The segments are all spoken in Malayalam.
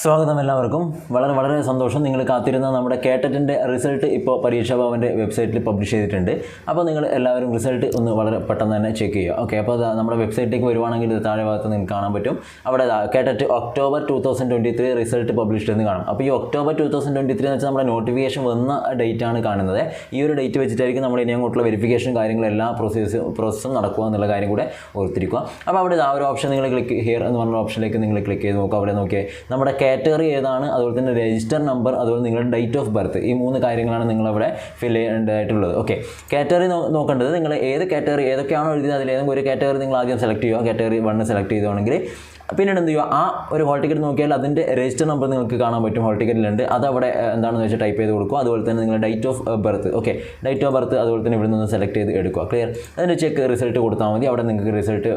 സ്വാഗതം എല്ലാവർക്കും. വളരെ വളരെ സന്തോഷം നിങ്ങൾ കാത്തിരുന്ന നമ്മുടെ കേട്ടറ്റിന്റെ റിസൾട്ട് ഇപ്പോൾ പരീക്ഷാ ഭവന്റെ വെബ്സൈറ്റിൽ പബ്ലിഷ് ചെയ്തിട്ടുണ്ട്. അപ്പോൾ നിങ്ങൾ എല്ലാവരും റിസൾട്ട് ഒന്ന് വളരെ പെട്ടെന്ന് തന്നെ ചെക്ക് ചെയ്യുക. ഓക്കെ അപ്പോൾ നമ്മുടെ വെബ്സൈറ്റിലേക്ക് വരുവാണെങ്കിൽ താഴെ ഭാഗത്ത് നിങ്ങൾക്ക് കാണാൻ പറ്റും. അവിടെ കേട്ടറ്റ് October two thousand twenty three result published എന്ന് കാണാം. അപ്പോൾ ഈ October two thousand twenty three എന്ന് വെച്ചാൽ നമ്മുടെ നോട്ടിഫിക്കേഷൻ വന്ന ഡേറ്റ് ആണ് കാണുന്നത്. ഈ ഒരു ഡേറ്റ് വെച്ചിട്ടായിരിക്കും നമ്മൾ ഇനി അങ്ങോട്ടുള്ള വെരിഫിക്കേഷൻ കാര്യങ്ങളും എല്ലാ പ്രോസസ്സ് പ്രോസസ്സും നടക്കുക എന്നുള്ള കാര്യം കൂടെ ഓർത്തിരിക്കുക. അപ്പോൾ അവിടെ ആ ഒരു ഓപ്ഷൻ നിങ്ങൾ ക്ലിക്ക് ഹിയർ എന്ന് പറഞ്ഞ ഓപ്ഷനിലേക്ക് നിങ്ങൾ ക്ലിക്ക് ചെയ്ത് നോക്കുക. അവിടെ നോക്കിയാൽ നമ്മുടെ കാറ്റഗറി ഏതാണ്? അതുപോലെ തന്നെ രജിസ്റ്റർ നമ്പർ അതുപോലെ നിങ്ങളുടെ ഡേറ്റ് ഓഫ് ബർത്ത് ഈ മൂന്ന് കാര്യങ്ങളാണ് നിങ്ങളവിടെ ഫിൽ ചെയ്യേണ്ടതായിട്ടുള്ളത്. ഓക്കെ കാറ്റഗറി നോക്കേണ്ടത് നിങ്ങൾ ഏത് കാറ്റഗറി ഏതൊക്കെയാണോ എഴുതിയത് അതിൽ ഏതെങ്കിലും ഒരു കാറ്റഗറി നിങ്ങൾ ആദ്യം സെലക്ട് ചെയ്യുക. കാറ്റഗറി വണ്ണ് സെലക്ട് ചെയ്തുവാണെങ്കിൽ പിന്നീട് എന്ത് ചെയ്യുക ആ ഒരു ഹോൾ ടിക്കറ്റ് നോക്കിയാൽ അതിന്റെ രജിസ്റ്റർ നമ്പർ നിങ്ങൾക്ക് കാണാൻ പറ്റും. ഹോൾ ടിക്കറ്റിലുണ്ട് അത് അവിടെ എന്താണെന്ന് വെച്ചാൽ ടൈപ്പ് ചെയ്ത് കൊടുക്കുക അതുപോലെ തന്നെ നിങ്ങൾ date of birth okay date of birth അതുപോലെ തന്നെ ഇവിടെ നിന്ന് സെലക്ട് ചെയ്ത് എടുക്കുക. ക്ലിയർ അതിന്റെ ചെക്ക് റിസൾട്ട് കൊടുത്താൽ മതി. അവിടെ നിങ്ങൾക്ക് റിസൾട്ട്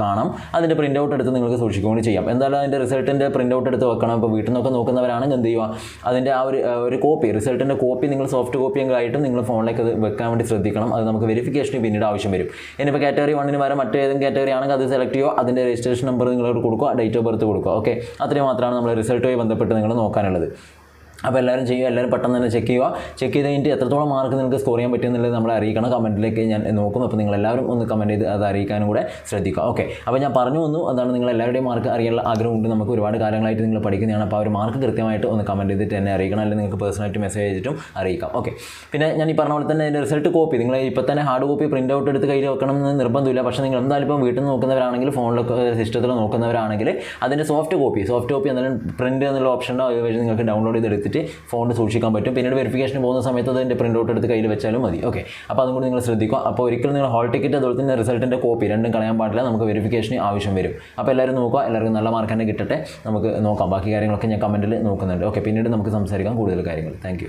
കാണാം. അതിന്റെ പ്രിന്റ് ഔട്ട് എടുത്ത് നിങ്ങൾക്ക് സൂക്ഷിക്കുകയും ചെയ്യാം. എന്തായാലും അതിന്റെ റിസൾട്ടിന്റെ പ്രിന്റ് ഔട്ട് എടുത്ത് വെക്കണം. ഇപ്പോൾ വീട്ടിൽ നിന്നൊക്കെ നോക്കുന്നവരാണെങ്കിൽ എന്ത് ചെയ്യുക അതിന്റെ ആ ഒരു ഒരു കോപ്പി റിസൾട്ടിന്റെ കോപ്പി നിങ്ങൾ സോഫ്റ്റ് കോപ്പി എങ്കിലായിട്ടും നിങ്ങൾ ഫോണിലേക്ക് അത് വെക്കാൻ വേണ്ടി ശ്രദ്ധിക്കണം. അത് നമുക്ക് വെരിഫിക്കേഷന് പിന്നീട് ആവശ്യം വരും. ഇനിയിപ്പോൾ കാറ്റഗറി വണ്ണിന് വരെ മറ്റേതെങ്കിലും കാറ്റഗറി ആണെങ്കിൽ അത് സെലക്ട് ചെയ്യുക അതിന്റെ രജിസ്ട്രേഷൻ നമ്പർ നിങ്ങളോട് കൊടുക്കുക ഡേറ്റ് ഓഫ് ബർത്ത് കൊടുക്കുക. ഓക്കെ അത്രയും മാത്രമാണ് നമ്മൾ റിസൾട്ടുമായി ബന്ധപ്പെട്ട് നിങ്ങൾ നോക്കാനുള്ളത്. അപ്പോൾ എല്ലാവരും ചെയ്യുക എല്ലാവരും പെട്ടെന്ന് തന്നെ ചെക്ക് ചെയ്യുക. ചെക്ക് ചെയ്ത് കഴിഞ്ഞിട്ട് എത്രത്തോളം മാർക്ക് നിങ്ങൾക്ക് സ്കോർ ചെയ്യാൻ പറ്റുമെന്നുള്ളത് നമ്മളെ അറിയിക്കണം. കമന്റിലേക്ക് ഞാൻ നോക്കും അപ്പോൾ നിങ്ങൾ എല്ലാവരും ഒന്ന് കമന്റ് ചെയ്ത് അത് അറിയിക്കാനും കൂടെ ശ്രദ്ധിക്കുക. ഓക്കെ അപ്പോൾ ഞാൻ പറഞ്ഞു വന്നു. അതാണ് നിങ്ങൾ എല്ലാവരുടെയും മാർക്ക് അറിയാനുള്ള ആഗ്രഹമുണ്ട് നമുക്ക് ഒരുപാട് കാലങ്ങളായിട്ട് നിങ്ങൾ പഠിക്കുന്നതാണ്. അപ്പോൾ ആ ഒരു മാർക്ക് കൃത്യമായിട്ട് ഒന്ന് കമന്റ് ചെയ്തിട്ട് എന്നെ അറിയിക്കണം. അല്ലെങ്കിൽ നിങ്ങൾക്ക് പേഴ്സണലായിട്ട് മെസ്സേജ് ചെയ്തിട്ടും അറിയിക്കാം. ഓക്കെ പിന്നെ ഞാൻ ഈ പറഞ്ഞ പോലെ തന്നെ അതിന്റെ റിസൾട്ട് കോപ്പി നിങ്ങൾ ഇപ്പോൾ തന്നെ ഹാർഡ് കോപ്പി പ്രിന്റ് ഔട്ട് എടുത്ത് കയ്യിൽ വെക്കണം എന്ന് നിർബന്ധമില്ല. പക്ഷേ നിങ്ങൾ എന്തായാലും ഇപ്പം വീട്ടിൽ നിന്ന് നോക്കുന്നവരാണെങ്കിൽ ഫോണിലൊക്കെ സിസ്റ്റത്തിൽ നോക്കുന്നവരാണെങ്കിൽ അതിന്റെ സോഫ്റ്റ് കോപ്പി സോഫ്റ്റ് കോപ്പി എന്നാലും പ്രിന്റ് എന്നുള്ള അത് വഴി നിങ്ങൾക്ക് ഡൗൺലോഡ് ചെയ്ത് എടുത്തിട്ട് ഫോണിൽ സൂക്ഷിക്കാൻ പറ്റും. പിന്നീട് വെരിഫിക്കേഷന് പോകുന്ന സമയത്ത് അതിന്റെ പ്രിന്റ് ഔട്ട് എടുത്ത് കയ്യിൽ വെച്ചാലും മതി. ഓക്കെ അപ്പോൾ അതും കൂടി നിങ്ങൾ ശ്രദ്ധിക്കുക. അപ്പോൾ ഒരിക്കലും നിങ്ങൾ ഹാൾ ടിക്കറ്റ് അതുപോലെ തന്നെ റിസൾട്ടിന്റെ കോപ്പി രണ്ടും കളയാൻ പാടില്ല. നമുക്ക് വെരിഫിക്കേഷന് ആവശ്യം വരും. അപ്പോൾ എല്ലാവരും നോക്കുക. എല്ലാവർക്കും നല്ല മാർക്ക് തന്നെ കിട്ടട്ടെ. നമുക്ക് നോക്കാം. ബാക്കി കാര്യങ്ങളൊക്കെ ഞാൻ കമന്റിൽ നോക്കുന്നുണ്ട്. ഓക്കെ പിന്നീട് നമുക്ക് സംസാരിക്കാം. കൂടുതൽ കാര്യങ്ങൾ. താങ്ക്